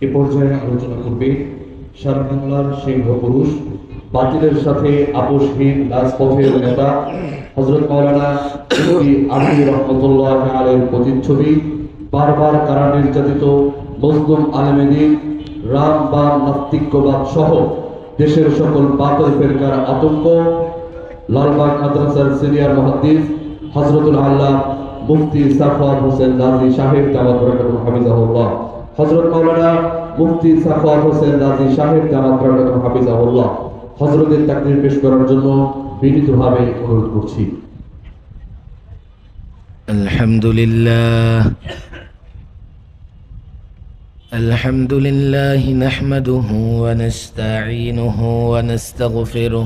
এ পর্যায়ে আলোচনা করবে বাতিলের সাথে আপোষহীন রাজপথের নেতা হজরত মৌলানা আবি রহমতুল্লাহ আলের প্রতিচ্ছবি বারবার কারা নির্যাতিত আলমেদিন রাম বা নাস্তিক্যবাদ সহ দেশের সকল ফেরকার আতঙ্ক, লালবাগ মাদ্রাসার সিনিয়র মহাদিস হজরতুল আল্লাহ মুফতি সাফওয়াত হোসেন নাজি সাহেব দাওয়াত বরকাতুল হাফিজাহুল্লাহ হযরত মাওলানা মুফতি সাফওয়াত হোসেন নাজি সাহেব দাওয়াত বরকাতুল হাফিজাহুল্লাহ হযরতের তাকরীর পেশ করার জন্য বিনীতভাবে অনুরোধ করছি الحمد لله الحمد لله نحمده ونستعينه ونستغفره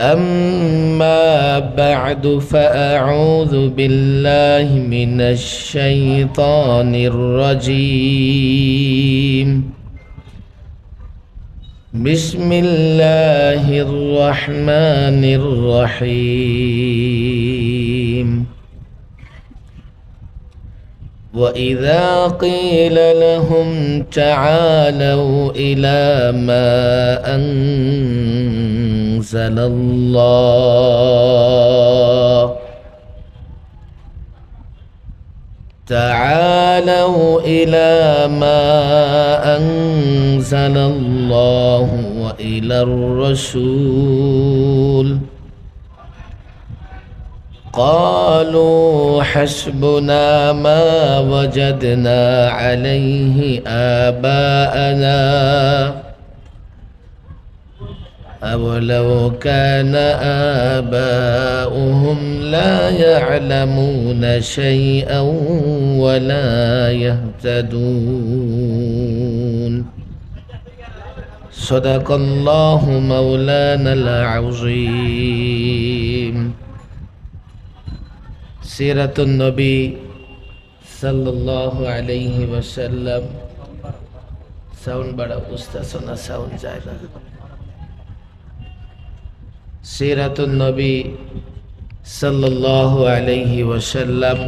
أما بعد فأعوذ بالله من الشيطان الرجيم. بسم الله الرحمن الرحيم. وإذا قيل لهم تعالوا إلى ما أنزل الله. تعالوا إلى ما أنزل الله وإلى الرسول. قالوا حسبنا ما وجدنا عليه آباءنا. أولو كان آباؤهم لا يعلمون شيئا ولا يهتدون صدق الله مولانا العظيم سيرة النبي صلى الله عليه وسلم ساؤنڈ بڑا استاد سنا ساؤنڈ جائے সিরাতুন নবী সাল্লাল্লাহু আলাইহি ওয়াসাল্লাম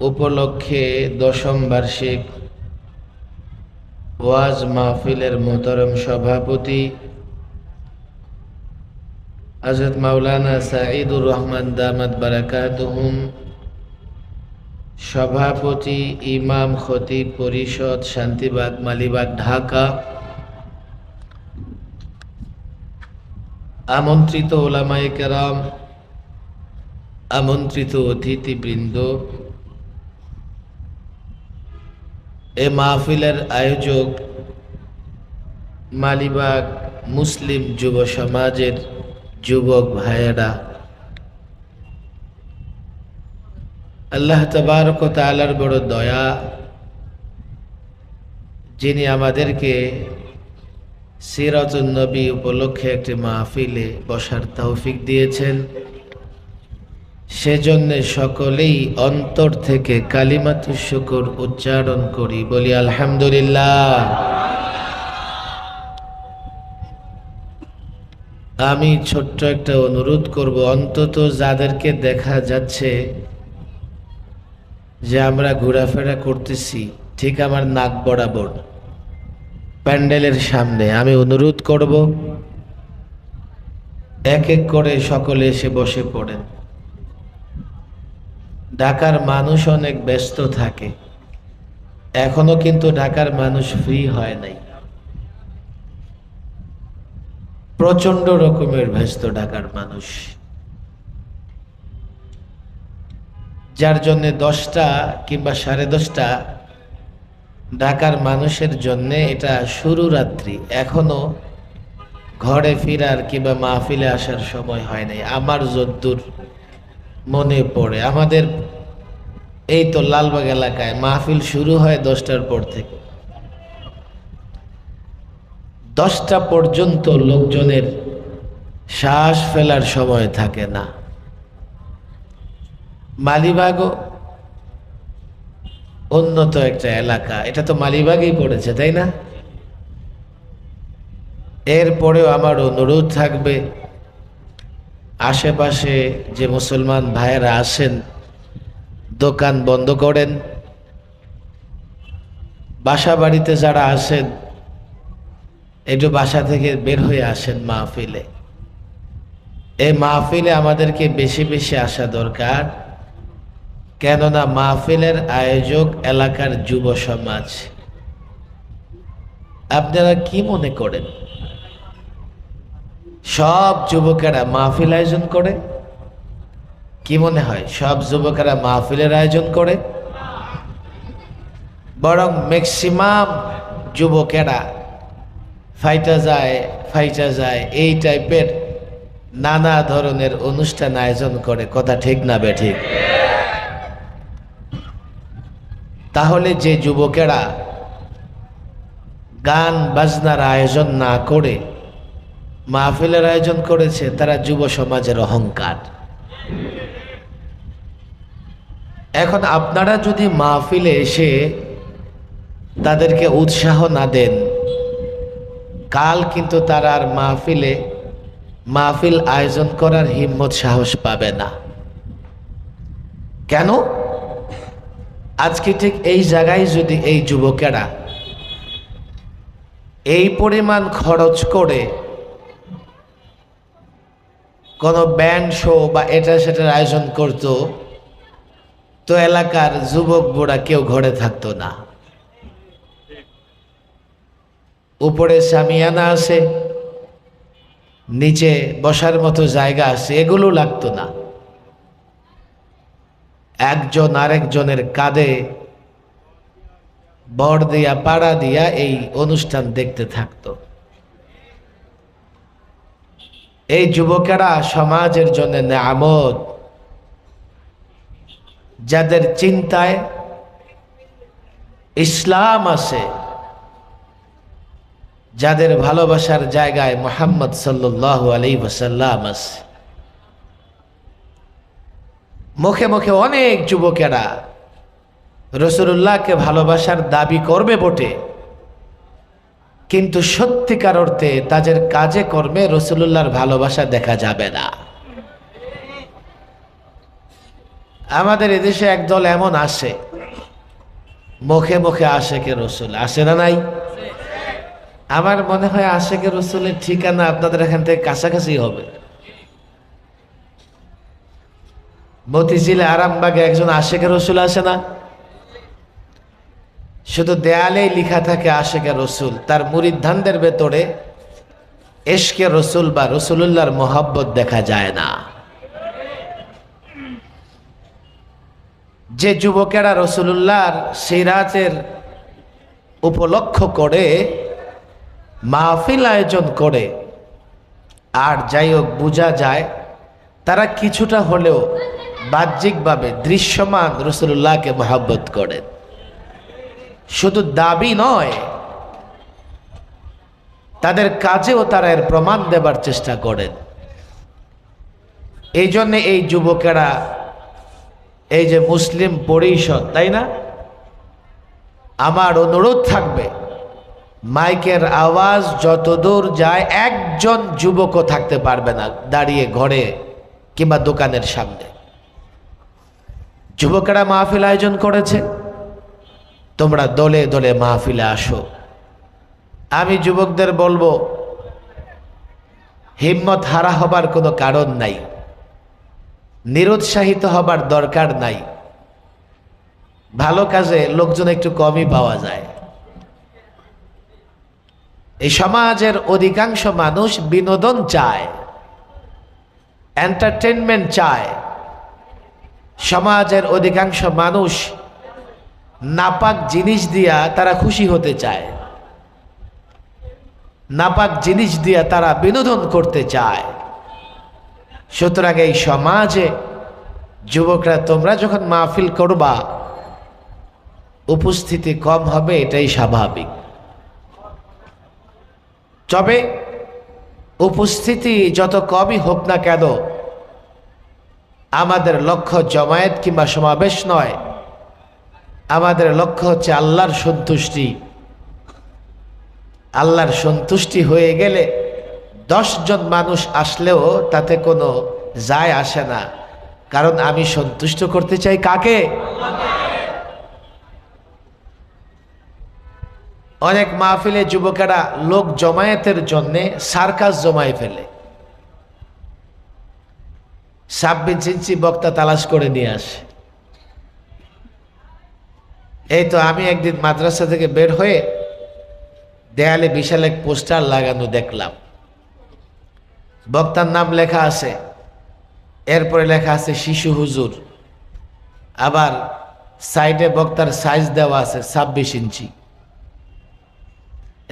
উপলক্ষে দশম বার্ষিক ওয়াজ মাহফিলের মোহতরম সভাপতি হজরত মাওলানা সাঈদুর রহমান দামাত বারাকাতুহুম, সভাপতি ইমাম খতিব পরিষদ শান্তিবাগ মালিবাগ, ঢাকা। আমন্ত্রিত ওলামায়ে কেরাম, আমন্ত্রিত অতিথিবৃন্দ, এ মাহফিলের আয়োজক মালিবাগ মুসলিম যুব সমাজের যুবক ভাইয়েরা, আল্লাহ তবারক তালার বড় দয়া, যিনি আমাদেরকে সিরাতুন নবী উপলক্ষে একটি মাহফিলে বসার তৌফিক দিয়েছেন। সেজন্য সকলেই অন্তর থেকে কালিমাতু শুকর উচ্চারণ করি, বলি আলহামদুলিল্লাহ। আমি ছোট্ট একটা অনুরোধ করব, অন্তত যাদেরকে দেখা যাচ্ছে যে আমরা ঘোরাফেরা করতেছি, ঠিক আমার নাক বরাবর। প্যান্ডেলের সামনে আমি অনুরোধ করব, এক এক করে সকলে এসে বসে পড়েন। ঢাকার মানুষ অনেক ব্যস্ত থাকে। এখনও কিন্তু ঢাকার মানুষ ফ্রি হয় নাই। প্রচণ্ড রকমের ব্যস্ত ঢাকার মানুষ। যার জন্য দশটা কিংবা সাড়ে দশটা ঢাকার মানুষের জন্য এটা শুরু রাত্রি। এখনও ঘরে ফিরার কিংবা মাহফিলে আসার সময় হয় নাই। আমার যদ্দূর মনে পড়ে। আমাদের এই তো লালবাগ এলাকায় মাহফিল শুরু হয় দশটার পর থেকে। দশটা পর্যন্ত লোকজনের শ্বাস ফেলার সময় থাকে না। মালিবাগও উন্নত একটা এলাকা। এটা তো মালিবাগেই পড়েছে, তাই না? এরপরেও আমার অনুরোধ থাকবে, আশেপাশে যে মুসলমান ভাইয়েরা আসেন দোকান বন্ধ করেন বাসা বাড়িতে যারা আসেন একটু বাসা থেকে বের হয়ে আসেন মাহফিলে। এই মাহফিলে আমাদেরকে বেশি বেশি আসা দরকার। কেননা মাহফিলের আয়োজক এলাকার যুব সমাজ। আপনারা কি মনে করেন? সব যুবকেরা মাহফিল আয়োজন করে? কি মনে হয়, সব যুবকেরা মাহফিলের আয়োজন করে? বরং ম্যাক্সিমাম যুবকেরা ফাইটা যায় ফাইটা যায়, এই টাইপের নানা ধরনের অনুষ্ঠান আয়োজন করে। কথা ঠিক না বে ঠিক? তাহলে যে যুবকেরা গান বাজনার আয়োজন না করে, মাহফিলের আয়োজন করেছে, তারা যুব সমাজের অহংকার। এখন আপনারা যদি মাহফিলে এসে তাদেরকে উৎসাহ না দেন, কাল কিন্তু তারা আর মাহফিলে মাহফিল আয়োজন করার হিম্মত, সাহস পাবে না। কেন? আজকে ঠিক এই জায়গায় যদি এই যুবকেরা এই পরিমাণ খরচ করে কোনো ব্যান্ড শো বা এটা সেটার আয়োজন করত, তো এলাকার যুবক বুড়া কেউ ঘরে থাকতো না। উপরে সামিয়ানা আছে, নিচে বসার মতো জায়গা আছে, এগুলো লাগতো না। একজন আরেকজনের কাঁধে বর দিয়া, পাড়া দিয়া এই অনুষ্ঠান দেখতে থাকতো। এই যুবকেরা সমাজের জন্য নেয়ামত। যাদের চিন্তায় ইসলাম আছে, যাদের ভালোবাসার জায়গায় মোহাম্মদ সাল্লাহ আলী ওসাল্লাম আছে। মুখে মুখে অনেক যুবকেরা রসুল্লাহকে ভালোবাসার দাবি করবে বটে। কিন্তু সত্যিকার অর্থে তাদের কাজে কর্মে রসুল্লাহর ভালোবাসা দেখা যাবে না। আমাদের এদেশে একদল এমন আসে। মুখে মুখে আশেকে রসুল, আসে না নাই? আমার মনে হয় আশেকে রসুলের ঠিকানা আপনাদের এখান থেকে কাছাকাছি হবে। মতিঝিলে আরামবাগে একজন আশেকে রসুল আসে না? শুধু দেয়ালেই লিখা থাকে আশেকে রসুল। তার মুরিদ্ধানদের ভেতরে এশকে রসুল বা রসুল্লাহর মোহাব্বত দেখা যায় না। যে যুবকেরা রসুল্লাহর সিরাজের উপলক্ষ করে, মাহফিল আয়োজন করে, আর যাই হোক, বোঝা যায় তারা কিছুটা হলেও বাহ্যিকভাবে দৃশ্যমান রসুল্লাহকে মহাব্বত করেন শুধু দাবি নয়, তাদের কাজেও তারা এর প্রমাণ দেবার চেষ্টা করেন। এই জন্যে এই যুবকেরা, এই যে মুসলিম পরিষদ, তাই না? আমার অনুরোধ থাকবে, মাইকের আওয়াজ যতদূর যায় একজন যুবকও থাকতে পারবে না দাঁড়িয়ে ঘরে কিংবা দোকানের সামনে। যুবকেরা মাহফিল আয়োজন করেছে। তোমরা দলে দলে মাহফিলে আসো। আমি যুবকদের বলব, হিম্মত হারা হবার কোনো কারণ নাই। নিরুৎসাহিত হবার দরকার নাই। ভালো কাজে লোকজন একটু কমই পাওয়া যায়। এই সমাজের অধিকাংশ মানুষ বিনোদন চায় এন্টারটেনমেন্ট চায়। সমাজের অধিকাংশ মানুষ নাপাক জিনিস দিয়া তারা খুশি হতে চায়। নাপাক জিনিস দিয়া তারা বিনোদন করতে চায়। সুতরাং এই সমাজে যুবকরা, তোমরা যখন মাহফিল করবা, উপস্থিতি কম হবে, এটাই স্বাভাবিক। তবে উপস্থিতি যত কমই হোক না কেন আমাদের লক্ষ্য জমায়েত কিংবা সমাবেশ নয়। আমাদের লক্ষ্য হচ্ছে আল্লাহর সন্তুষ্টি। আল্লাহর সন্তুষ্টি হয়ে গেলে জন মানুষ আসলেও তাতে কোনো যায় আসে না। কারণ আমি সন্তুষ্ট করতে চাই কাকে? অনেক মাহফিলে যুবকেরা লোক জমায়েতের জন্যে সার্কাস জমায় ফেলে। ছাব্বিশ ইঞ্চি বক্তা তালাশ করে নিয়ে আসে। এই তো আমি একদিন মাদ্রাসা থেকে বের হয়ে দেয়ালে বিশাল এক পোস্টার লাগানো দেখলাম। বক্তার নাম লেখা আছে, এরপরে লেখা আছে, শিশু হুজুর। আবার সাইডে বক্তার সাইজ দেওয়া আছে, ছাব্বিশ ইঞ্চি।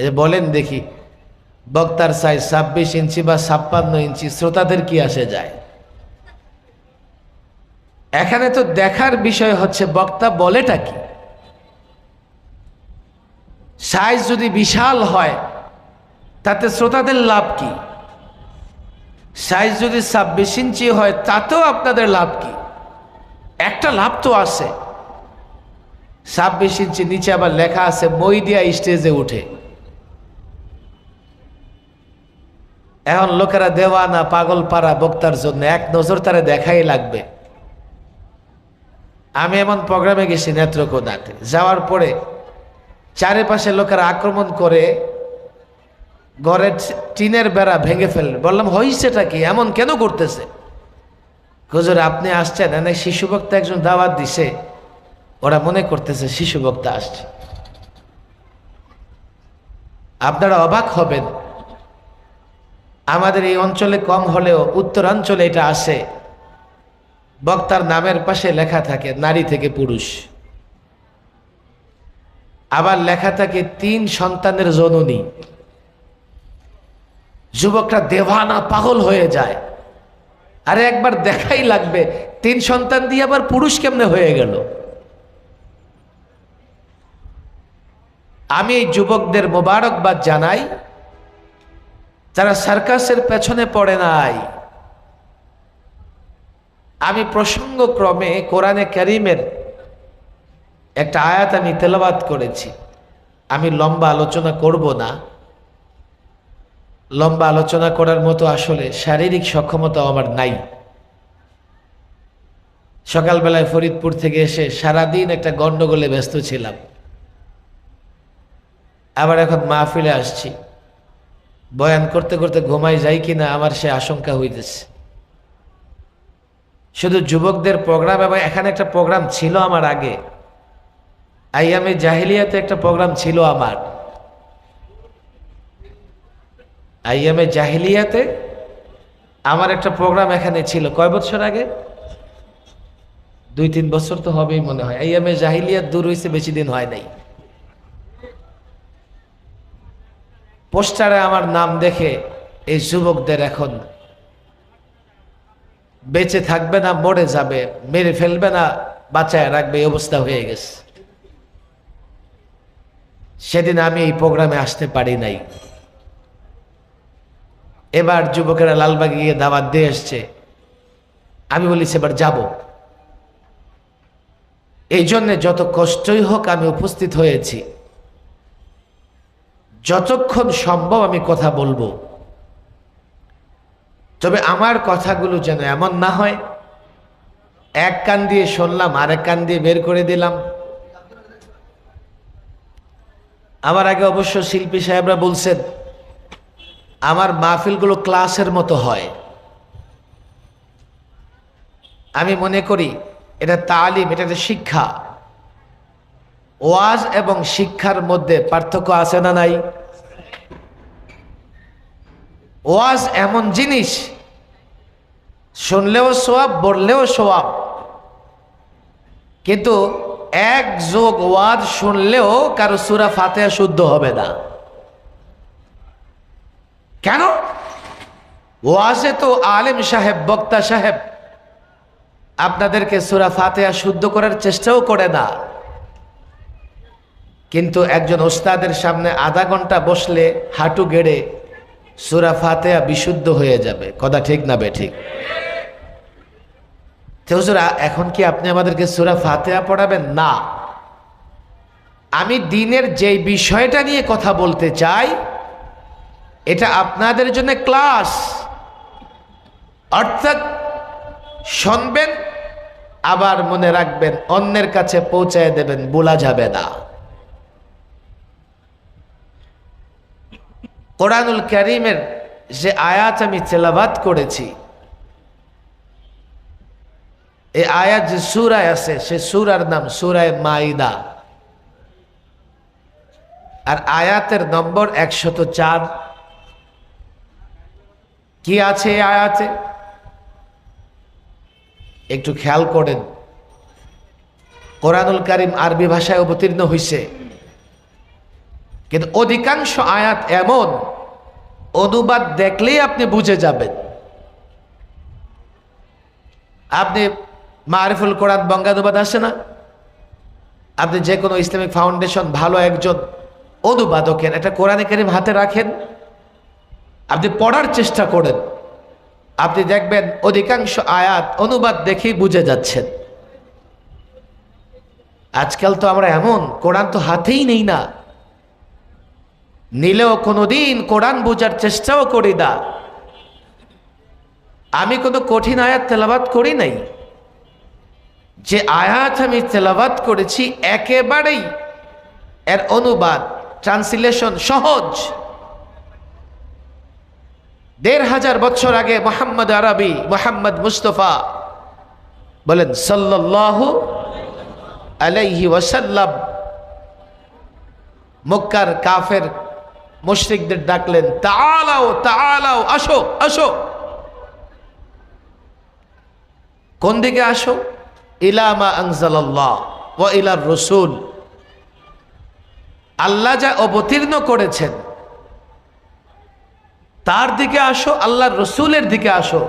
এই বলেন দেখি, বক্তার সাইজ ছাব্বিশ ইঞ্চি বা ছাপ্পান্ন ইঞ্চি, শ্রোতাদের কি আসে যায়? এখানে তো দেখার বিষয় হচ্ছে, বক্তা বলেটা কি? সাইজ যদি বিশাল হয়, তাতে শ্রোতাদের লাভ কি? সাইজ যদি ছাব্বিশ ইঞ্চি হয়, তাতেও আপনাদের লাভ কি? একটা লাভ তো আছে। ছাব্বিশ ইঞ্চি নিচে আবার লেখা আছে, মই দিয়া স্টেজে উঠে। এখন লোকেরা দেওয়া না পাগল পাড়া বক্তার জন্য এক নজর তারা দেখাই লাগবে। আমি এমন প্রোগ্রামে গেছি নেত্রকোনাতে। যাওয়ার পরে চারিপাশে লোকেরা আক্রমণ করে ঘরের টিনের বেড়া ভেঙে ফেলল। বললাম হয়েছেটা কি? এমন কেন করতেছে? হুজুর, আপনি আসছেন, এনে শিশু বক্তা একজন দাওয়াত দিছে। ওরা মনে করতেছে শিশু বক্তা আসছে। আপনারা অবাক হবেন। আমাদের এই অঞ্চলে কম হলেও উত্তরাঞ্চলে এটা আসে বক্তার নামের পাশে লেখা থাকে, নারী থেকে পুরুষ। আবার লেখা থাকে, তিন সন্তানের জননী। যুবকরা দেওয়ানা পাগল হয়ে যায়। আরে একবার দেখাই লাগবে, তিন সন্তান দিয়ে আবার পুরুষ কেমনে হয়ে গেল? আমি এই যুবকদের মোবারকবাদ জানাই, যারা সার্কাসের পেছনে পড়ে নাই। আমি প্রসঙ্গক্রমে কোরআনে করিমের একটা আয়াত আমি তেলাবাত করেছি। আমি লম্বা আলোচনা করব না। লম্বা আলোচনা করার মতো আসলে শারীরিক সক্ষমতা আমার নাই। সকালবেলায় ফরিদপুর থেকে এসে সারাদিন একটা গন্ডগোলে ব্যস্ত ছিলাম। আবার এখন মাহফিলে আসছি। বয়ান করতে করতে ঘুমাই যাই কিনা আমার সে আশঙ্কা হইতেছে। শুধু যুবকদের প্রোগ্রাম এবং এখানে একটা প্রোগ্রাম ছিল আমার আগে। আইয়ামে জাহিলিয়াতে একটা প্রোগ্রাম ছিল আমার। আইয়ামে জাহিলিয়াতে আমার একটা প্রোগ্রাম এখানে ছিল। কয় বছর আগে? দুই তিন বছর তো হবেই মনে হয়। আইয়ামে জাহিলিয়াত দূর হয়েছে বেশি দিন হয় নাই। পোস্টারে আমার নাম দেখে এই যুবকদের এখন বেঁচে থাকবে না, মরে যাবে, মেরে ফেলবে না, বাঁচায় রাখবে, এই অবস্থা হয়ে গেছে। সেদিন আমি এই প্রোগ্রামে আসতে পারি নাই। এবার যুবকেরা লালবাগে গিয়ে দাওয়াত দিয়ে এসছে। আমি বলি এবার যাব। এই জন্যে যত কষ্টই হোক আমি উপস্থিত হয়েছি। যতক্ষণ সম্ভব আমি কথা বলব। তবে আমার কথাগুলো যেন এমন না হয়, এক কান দিয়ে শুনলাম, আরেক কান দিয়ে বের করে দিলাম। আমার আগে অবশ্য শিল্পী সাহেবরা বলছেন, আমার মাহফিলগুলো ক্লাসের মতো হয়। আমি মনে করি এটা তালিম, এটা শিক্ষা। ওয়াজ এবং শিক্ষার মধ্যে পার্থক্য আছে না নাই? ওয়াজ এমন জিনিস, শুনলেও সোয়াব, বললেও সোয়াব। কিন্তু এক যোগ ওয়াজ শুনলেও কারও সুরা ফাতেহা শুদ্ধ হবে না। কেন? ওয়াজে তো আলেম সাহেব, বক্তা সাহেব আপনাদেরকে সুরা ফাতেহা শুদ্ধ করার চেষ্টাও করে না। কিন্তু একজন ওস্তাদের সামনে আধা ঘণ্টা বসলে হাঁটু গেড়ে সুরা ফাতেহা বিশুদ্ধ হয়ে যাবে। কথা ঠিক না বে ঠিক হুজুর, এখন কি আপনি আমাদেরকে সুরা ফাতেহা পড়াবেন? না। আমি দিনের যেই বিষয়টা নিয়ে কথা বলতে চাই এটা আপনাদের জন্য ক্লাস। অর্থাৎ শুনবেন আবার মনে রাখবেন অন্যের কাছে পৌঁছায় দেবেন বলা যাবে না। কোরআনুল করিমের যে আয়াত আমি তেলাবাত করেছি, এই আয়াত যে সুরায় আছে, সে সুরার নাম সুরায় মাইদা। আর আয়াতের নম্বর একশত চার। কি আছে এই আয়াতে? একটু খেয়াল করেন। কোরআনুল কারিম আরবি ভাষায় অবতীর্ণ হয়েছে কিন্তু অধিকাংশ আয়াত এমন অনুবাদ দেখলেই আপনি বুঝে যাবেন। আপনি মারিফুল কোরআন বঙ্গানুবাদ আসে না? আপনি যে কোনো ইসলামিক ফাউন্ডেশন ভালো একজন অনুবাদকের একটা কোরআনে কারিম হাতে রাখেন। আপনি পড়ার চেষ্টা করেন। আপনি দেখবেন অধিকাংশ আয়াত অনুবাদ দেখেই বুঝে যাচ্ছেন। আজকাল তো আমরা এমন, কোরআন তো হাতেই নেই না। নিলেও কোনোদিন কোরআন বোঝার চেষ্টাও করি না। আমি কোনো কঠিন আয়াত তেলাবাত করি নাই। যে আয়াত আমি তেলাবাত করেছি একেবারেই এর অনুবাদ, ট্রান্সলেশন সহজ। দেড় হাজার বছর আগে মোহাম্মদ আরবি, মোহাম্মদ মুস্তফা বলেন, সাল্লাল্লাহু আলাইহি ওয়াসাল্লাম মক্কার কাফের মুশরিকদের ডাকলেন তাআলাও তাআলাও আসো আসো। কোন দিকে আসো? ইলামা আংজাল্লাহ ও ইলার রসুল। আল্লাহ যা অবতীর্ণ করেছেন, তার দিকে আসো, আল্লাহর রসুলের দিকে আসো।